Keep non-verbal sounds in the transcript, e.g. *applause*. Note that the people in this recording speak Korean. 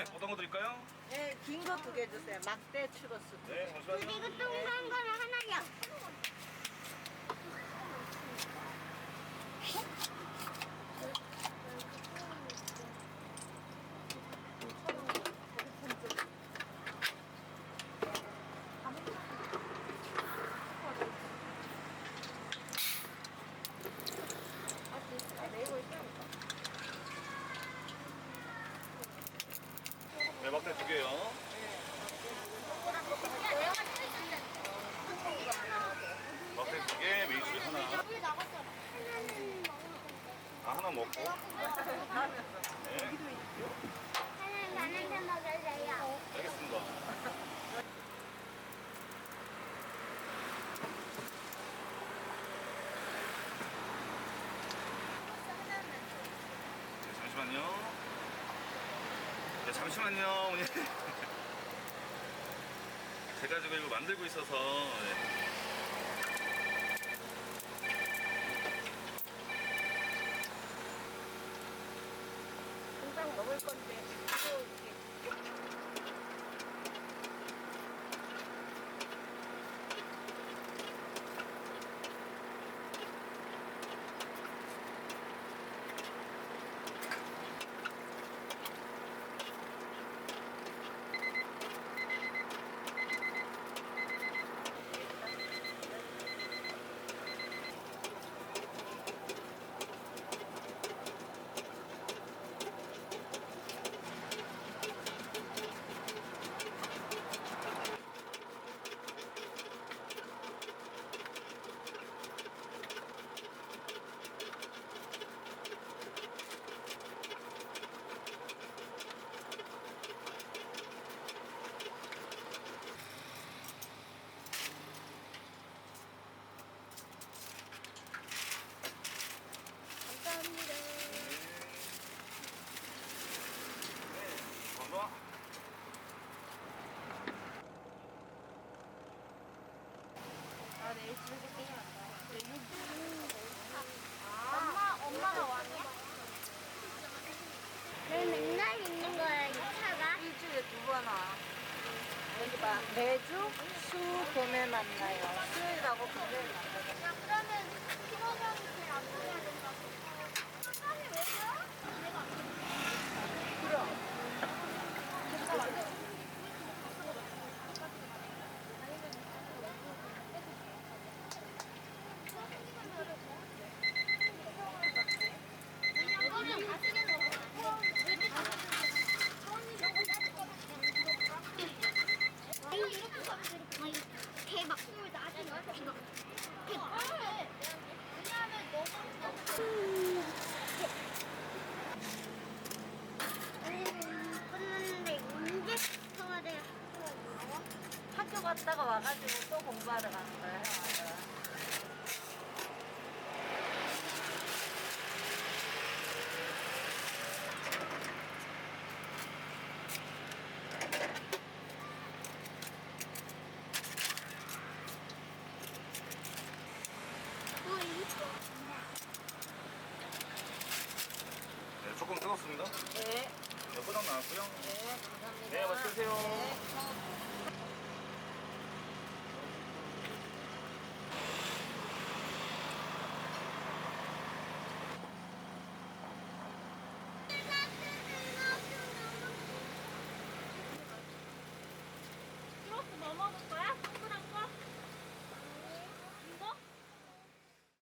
네, 어떤 거 드릴까요? 네, 긴 거 두 개 주세요. 막대 추러스. 네, 잠시만요. 이거 동그란 거는 하나요. 네, 막대 두 개요. 막대 두 개, 메이스 하나. 여기 나갔잖아. 하나는 먹으면 아, 잠시만요. 네, 잠시만요. *laughs* 제가 지금 이거 만들고 있어서. 네. 금방 쭉, 수, 봄에 만나요. 수요일하고 금요일 만나요.